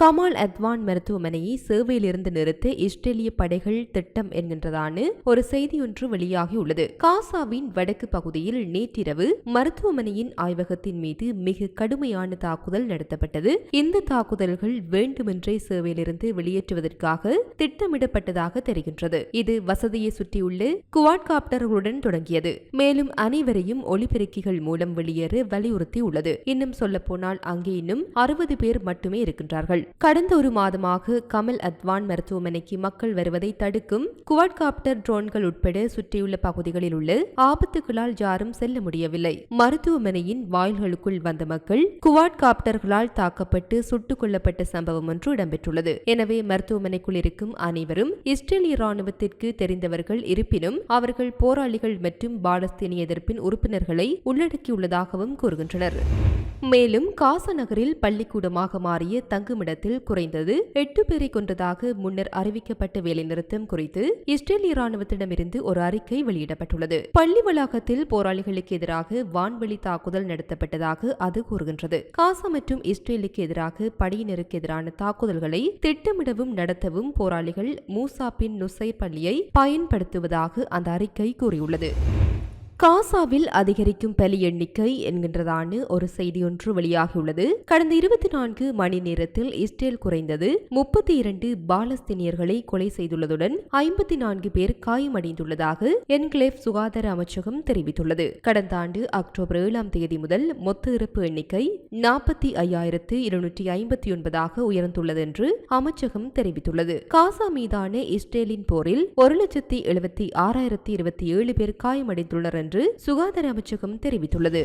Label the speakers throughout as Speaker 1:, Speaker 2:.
Speaker 1: கமால் அத்வான் மருத்துவமனையை சேவையிலிருந்து நிறுத்த இஸ்ரேலிய படைகள் திட்டம் என்கின்றதான ஒரு செய்தியொன்று வெளியாகியுள்ளது. காசாவின் வடக்கு பகுதியில் நேற்றிரவு மருத்துவமனையின் ஆய்வகத்தின் மீது மிக கடுமையான தாக்குதல் நடத்தப்பட்டது. இந்த தாக்குதல்கள் வேண்டுமென்றே சேவையிலிருந்து வெளியேற்றுவதற்காக திட்டமிடப்பட்டதாக தெரிகின்றது. இது வசதியை சுற்றியுள்ள குவாட்காப்டர்களுடன் தொடங்கியது. மேலும் அனைவரையும் ஒளிபெருக்கிகள் மூலம் வெளியேற வலியுறுத்தியுள்ளது. இன்னும் சொல்லப்போனால் அங்கே இன்னும் அறுபது பேர் மட்டுமே இருக்கின்றார்கள். கடந்த ஒரு மாதமாக கமல் அத்வான் மருத்துவமனைக்கு மக்கள் வருவதை தடுக்கும் குவாட்காப்டர் ட்ரோன்கள் உட்பட சுற்றியுள்ள பகுதிகளில் உள்ள ஆபத்துகளால் யாரும் செல்ல முடியவில்லை. மருத்துவமனையின் வாயில்களுக்குள் வந்த மக்கள் குவாட்காப்டர்களால் தாக்கப்பட்டு சுட்டுக் கொல்லப்பட்ட சம்பவம் ஒன்று இடம்பெற்றுள்ளது. எனவே மருத்துவமனைக்குள் இருக்கும் அனைவரும் இஸ்ரேலிய ராணுவத்திற்கு தெரிந்தவர்கள் இருப்பினும் அவர்கள் போராளிகள் மற்றும் பாலஸ்தீனிய எதிர்ப்பின் உறுப்பினர்களை உள்ளடக்கியுள்ளதாகவும் கூறுகின்றனர். மேலும் காச நகரில் பள்ளிக்கூடமாக மாறிய தங்குமிடத்தில் குறைந்தது எட்டு பேரை கொன்றதாக முன்னர் அறிவிக்கப்பட்ட வேலைநிறுத்தம் குறித்து இஸ்ரேலிய ராணுவத்திடமிருந்து ஒரு அறிக்கை வெளியிடப்பட்டுள்ளது. பள்ளி வளாகத்தில் போராளிகளுக்கு எதிராக வான்வெளி தாக்குதல் நடத்தப்பட்டதாக அது கூறுகின்றது. காசா மற்றும் இஸ்ரேலுக்கு எதிராக படையினருக்கு எதிரான தாக்குதல்களை திட்டமிடவும் நடத்தவும் போராளிகள் மூசாப்பின் நுசை பள்ளியை பயன்படுத்துவதாக அந்த அறிக்கை கூறியுள்ளது. காசாவில் அதிகரிக்கும் பலி எண்ணிக்கை என்கின்றதான ஒரு செய்தி ஒன்று வெளியாகியுள்ளது. கடந்த இருபத்தி நான்கு மணி நேரத்தில் இஸ்ரேல் குறைந்தது முப்பத்தி இரண்டு பாலஸ்தீனியர்களை கொலை செய்துள்ளதுடன் ஐம்பத்தி நான்கு பேர் காயமடைந்துள்ளதாக என்கிளேவ் சுகாதார அமைச்சகம் தெரிவித்துள்ளது. கடந்த ஆண்டு அக்டோபர் ஏழாம் தேதி முதல் மொத்த இறப்பு எண்ணிக்கை நாற்பத்தி ஐயாயிரத்து இருநூற்றி ஐம்பத்தி ஒன்பதாக உயர்ந்துள்ளது என்று அமைச்சகம் தெரிவித்துள்ளது. காசா மீதான இஸ்ரேலின் போரில் ஒரு லட்சத்தி எழுபத்தி ஆறாயிரத்தி இருபத்தி ஏழு பேர் காயமடைந்துள்ளனர் என்று சுகாதார அமைச்சகம் தெரிவித்துள்ளது.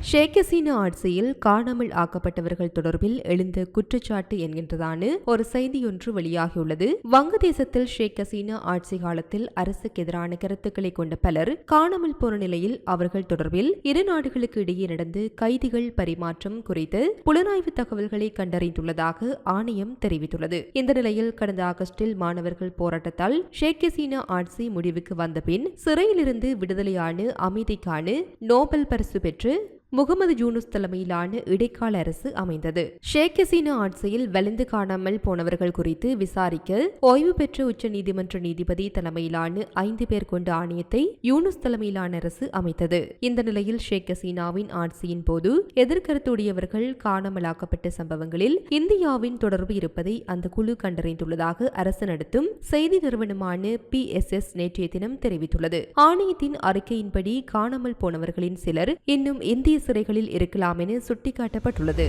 Speaker 1: ஷேக் ஹசீனா ஆட்சியில் காணாமல் ஆக்கப்பட்டவர்கள் தொடர்பில் எழுந்த குற்றச்சாட்டு என்கின்றதான ஒரு செய்தியொன்று வெளியாகியுள்ளது. வங்கதேசத்தில் ஷேக் ஹசீனா ஆட்சி காலத்தில் அரசுக்கு எதிரான கருத்துக்களை கொண்ட பலர் காணாமல் போன நிலையில் அவர்கள் தொடர்பில் இரு நாடுகளுக்கு இடையே நடந்து கைதிகள் பரிமாற்றம் குறித்து புலனாய்வு தகவல்களை கண்டறிந்துள்ளதாக ஆணையம் தெரிவித்துள்ளது. இந்த நிலையில் கடந்த ஆகஸ்டில் மாணவர்கள் போராட்டத்தால் ஷேக் ஹசீனா ஆட்சி முடிவுக்கு வந்தபின் சிறையிலிருந்து விடுதலையான அமைதிக்கான நோபல் பரிசு பெற்று முகமது யூனுஸ் தலைமையிலான இடைக்கால அரசு அமைந்தது. ஷேக் ஹசீனா ஆட்சியில் வலிந்து காணாமல் போனவர்கள் குறித்து விசாரிக்க ஓய்வு பெற்ற உச்ச நீதிமன்ற நீதிபதி தலைமையிலான ஐந்து பேர் கொண்ட ஆணையத்தை யூனுஸ் தலைமையிலான அரசு அமைத்தது. இந்த நிலையில் ஷேக் ஹசீனாவின் ஆட்சியின் போது எதிர்கருத்துடையவர்கள் காணாமலாக்கப்பட்ட சம்பவங்களில் இந்தியாவின் தொடர்பு இருப்பதை அந்த குழு கண்டறிந்துள்ளதாக அரசு நடத்தும் செய்தி நிறுவனமான பி எஸ் எஸ் நேற்றைய தினம் தெரிவித்துள்ளது. ஆணையத்தின் அறிக்கையின்படி காணாமல் போனவர்களின் சிலர் இன்னும் இந்திய சிறைகளில் இருக்கலாம் என சுட்டிக்காட்டப்பட்டுள்ளது.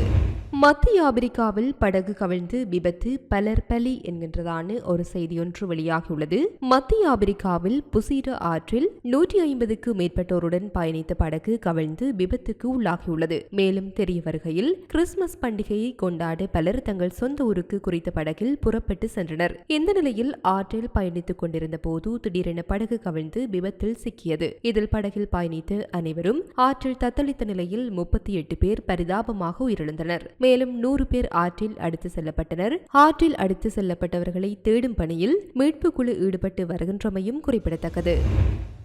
Speaker 1: மத்திய ஆப்பிரிக்காவில் படகு கவிழ்ந்து விபத்து பலர் பலி என்கின்றதான ஒரு செய்தியொன்று வெளியாகியுள்ளது. மத்திய ஆப்பிரிக்காவில் புசீர ஆற்றில் நூற்றி ஐம்பதுக்கு மேற்பட்டோருடன் பயணித்த படகு கவிழ்ந்து விபத்துக்கு உள்ளாகியுள்ளது. மேலும் தெரிய வருகையில் கிறிஸ்துமஸ் பண்டிகையை கொண்டாட பலர் தங்கள் சொந்த ஊருக்கு குறித்த படகில் புறப்பட்டு சென்றனர். இந்த நிலையில் ஆற்றில் பயணித்துக் கொண்டிருந்த போது திடீரென படகு கவிழ்ந்து விபத்தில் சிக்கியது. இதில் படகில் பயணித்த அனைவரும் ஆற்றில் தத்தளித்த நிலையில் முப்பத்தி எட்டு பேர் பரிதாபமாக உயிரிழந்தனர். மேலும் நூறு பேர் ஆற்றில் அடித்து செல்லப்பட்டனர். ஆற்றில் அடித்து செல்லப்பட்டவர்களை தேடும் பணியில் மீட்பு குழு ஈடுபட்டு வருகின்றமையும் குறிப்பிடத்தக்கது.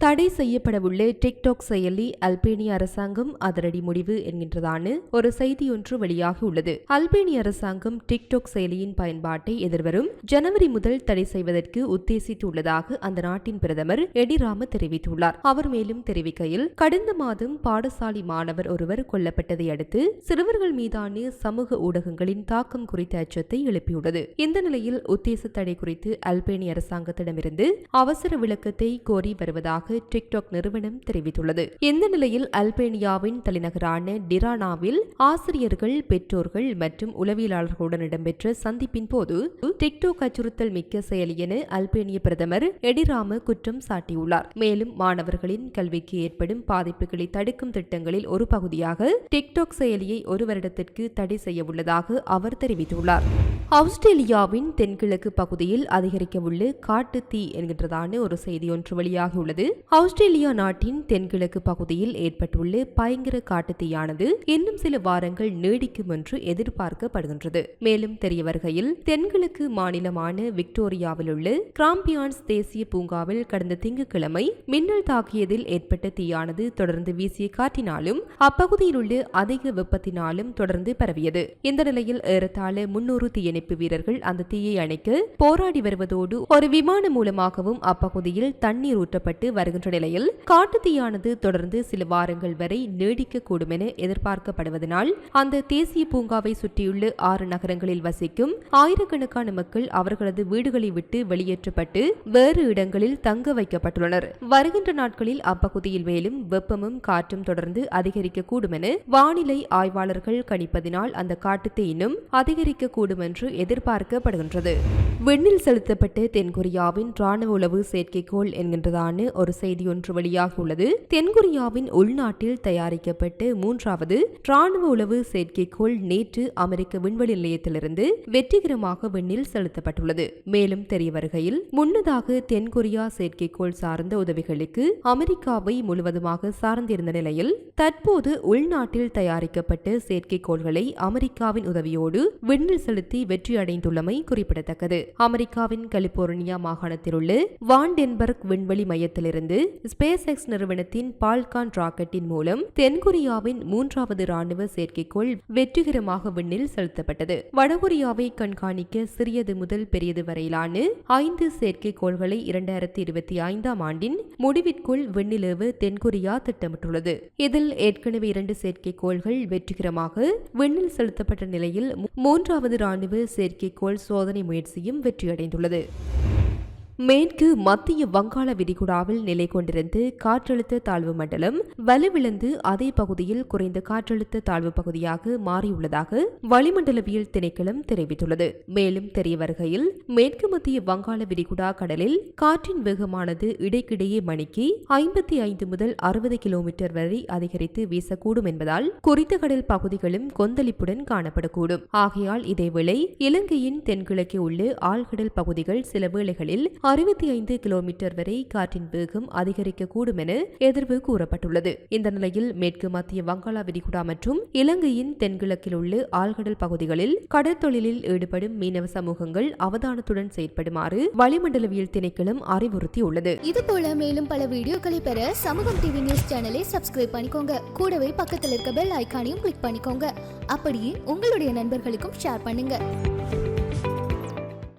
Speaker 1: தடை செய்யப்படவுள்ள டிக்டாக் செயலி அல்பேனிய அரசாங்கம் அதிரடி முடிவு என்கின்றதான ஒரு செய்தி ஒன்று வெளியாகியுள்ளது. அல்பேனிய அரசாங்கம் டிக்டாக் செயலியின் பயன்பாட்டை எதிர்வரும் ஜனவரி முதல் தடை செய்வதற்கு உத்தேசித்துள்ளதாக அந்த நாட்டின் பிரதமர் எடிராம தெரிவித்துள்ளார். அவர் மேலும் தெரிவிக்கையில் கடந்த மாதம் பாடசாலை மாணவர் ஒருவர் கொல்லப்பட்டதை அடுத்து சிறுவர்கள் மீதான சமூக ஊடகங்களின் தாக்கம் குறித்த அச்சத்தை எழுப்பியுள்ளது. இந்த நிலையில் உத்தேச தடை குறித்து அல்பேனிய அரசாங்கத்திடமிருந்து அவசர விளக்கத்தை கோரி வருவதாக டிக்டாக் நிறுவனம் தெரிவித்துள்ளது. இந்த நிலையில் அல்பேனியாவின் தலைநகரான டிரானாவில் ஆசிரியர்கள் பெற்றோர்கள் மற்றும் உளவியலாளர்களுடன் இடம்பெற்ற சந்திப்பின் போது டிக்டாக் அச்சுறுத்தல் மிக்க செயலி என அல்பேனிய பிரதமர் எடிராம குற்றம் சாட்டியுள்ளார். மேலும் மாணவர்களின் கல்விக்கு ஏற்படும் பாதிப்புகளை தடுக்கும் திட்டங்களில் ஒரு பகுதியாக டிக்டாக் செயலியை ஒரு வருடத்திற்கு தடை செய்ய உள்ளதாக அவர் தெரிவித்துள்ளார். ஆஸ்திரேலியாவின் தென்கிழக்கு பகுதியில் அதிகரிக்கவுள்ள காட்டு தீ என்கின்றதான ஒரு செய்தி ஒன்று வெளியாகியுள்ளது. ஆஸ்திரேலியா நாட்டின் தென்கிழக்கு பகுதியில் ஏற்பட்டுள்ள பயங்கர காட்டுத்தீயானது இன்னும் சில வாரங்கள் நீடிக்கும் என்று எதிர்பார்க்கப்படுகின்றது. மேலும் தெரிய வருகையில் தென்கிழக்கு மாநிலமான விக்டோரியாவில் உள்ள கிராம்பியான்ஸ் தேசிய பூங்காவில் கடந்த திங்கட்கிழமை மின்னல் தாக்கியதில் ஏற்பட்ட தீயானது தொடர்ந்து வீசிய காற்றினாலும் அப்பகுதியில் உள்ள அதிக வெப்பத்தினாலும் தொடர்ந்து பரவியது. இந்த நிலையில் ஏறத்தாழ முன்னூறு தீயணைப்பு வீரர்கள் அந்த தீயை அணைக்க போராடி வருவதோடு ஒரு விமானம் மூலமாகவும் அப்பகுதியில் தண்ணீர் ஊற்றப்பட்டு வருகின்ற நிலையில் காட்டுத்தீயானது தொடர்ந்து சில வாரங்கள் வரை நீடிக்கக்கூடும் என எதிர்பார்க்கப்படுவதனால் அந்த தேசிய பூங்காவை சுற்றியுள்ள ஆறு நகரங்களில் வசிக்கும் ஆயிரக்கணக்கான மக்கள் அவர்களது வீடுகளை விட்டு வெளியேற்றப்பட்டு வேறு இடங்களில் தங்க வைக்கப்பட்டுள்ளனர். வருகின்ற நாட்களில் அப்பகுதியில் மேலும் வெப்பமும் காற்றும் தொடர்ந்து அதிகரிக்கக்கூடும் என வானிலை ஆய்வாளர்கள் கணிப்பதினால் அந்த காட்டுத்தீ இன்னும் அதிகரிக்கக்கூடும் என்று எதிர்பார்க்கப்படுகின்றது. விண்ணில் செலுத்தப்பட்ட தென்கொரியாவின் ராணுவ உளவு செயற்கைக்கோள் என்கின்றதான ஒரு செய்தி ஒன்று வெளியாகியுள்ளது தென்கொரியாவின் உள்நாட்டில் தயாரிக்கப்பட்டு மூன்றாவது ராணுவ உளவு செயற்கைக்கோள் நேற்று அமெரிக்க விண்வெளி நிலையத்திலிருந்து வெற்றிகரமாக விண்ணில் செலுத்தப்பட்டுள்ளது. மேலும் தெரிய வருகையில் முன்னதாக தென்கொரியா செயற்கைக்கோள் சார்ந்த உதவிகளுக்கு அமெரிக்காவை முழுவதுமாக சார்ந்திருந்த நிலையில் தற்போது உள்நாட்டில் தயாரிக்கப்பட்ட செயற்கைக்கோள்களை அமெரிக்காவின் உதவியோடு விண்ணில் செலுத்தி வெற்றியடைந்துள்ளமை குறிப்பிடத்தக்கது. அமெரிக்காவின் கலிபோர்னியா மாகாணத்தில் உள்ள வான்டென்பர்க் விண்வெளி மையத்திலிருந்து ஸ்பேஸ் எக்ஸ் நிறுவனத்தின் பால்கான் ராக்கெட்டின் மூலம் தென்கொரியாவின் மூன்றாவது ராணுவ செயற்கைக்கோள் வெற்றிகரமாக விண்ணில் செலுத்தப்பட்டது. வடகொரியாவை கண்காணிக்க சிறியது முதல் பெரியது வரையிலான ஐந்து செயற்கைக்கோள்களை இரண்டாயிரத்தி இருபத்தி ஐந்தாம் ஆண்டின் முடிவிற்குள் விண்ணிலேவு தென்கொரியா திட்டமிட்டுள்ளது. இதில் ஏற்கனவே இரண்டு செயற்கைக்கோள்கள் வெற்றிகரமாக விண்ணில் செலுத்தப்பட்ட நிலையில் மூன்றாவது ராணுவ செயற்கைக்கோள் சோதனை முயற்சியும் வெற்றியடைந்துள்ளது. மேற்கு மத்திய வங்காள விரிகுடாவில் நிலை கொண்டிருந்து காற்றழுத்த தாழ்வு மண்டலம் வலுவிழந்து அதே பகுதியில் குறைந்த காற்றழுத்த தாழ்வு பகுதியாக மாறியுள்ளதாக வளிமண்டலவியல் திணைக்களம் தெரிவித்துள்ளது. மேலும் தெரிய வருகையில் மேற்கு மத்திய வங்காள விரிகுடா கடலில் காற்றின் வேகமானது இடைக்கிடையே மணிக்கு ஐம்பத்தி ஐந்து முதல் அறுபது கிலோமீட்டர் வரை அதிகரித்து வீசக்கூடும் என்பதால் குறித்த கடல் பகுதிகளும் கொந்தளிப்புடன் காணப்படக்கூடும். ஆகையால் இதேவேளை இலங்கையின் தென்கிழக்கே உள்ள ஆழ்கடல் பகுதிகள் சில வேளைகளில் அறுபத்தி ஐந்து கிலோமீட்டர் வரை காற்றின் வேகம் அதிகரிக்கக்கூடும் என எதிர்வு கூறப்பட்டுள்ளது. இந்த நிலையில் மேற்கு மத்திய வங்காள விரிகுடா மற்றும் இலங்கையின் தென்கிழக்கில் உள்ள ஆழ்கடல் பகுதிகளில் கடற்தொழிலில் ஈடுபடும் மீனவ சமூகங்கள் அவதானத்துடன் செயற்படுமாறு வளிமண்டலவியல் திணைக்களம் அறிவுறுத்தியுள்ளது.
Speaker 2: இதுபோல மேலும் பல வீடியோக்களை பெற சமூகம் டிவி நியூஸ் சேனலை சப்ஸ்கிரைப் பண்ணிக்கோங்க. கூடவே பக்கத்தில் இருக்க பெல் ஐகானையும் கிளிக் பண்ணிக்கோங்க. அப்படியே உங்களுடைய நண்பர்களுக்கும் ஷேர் பண்ணுங்க.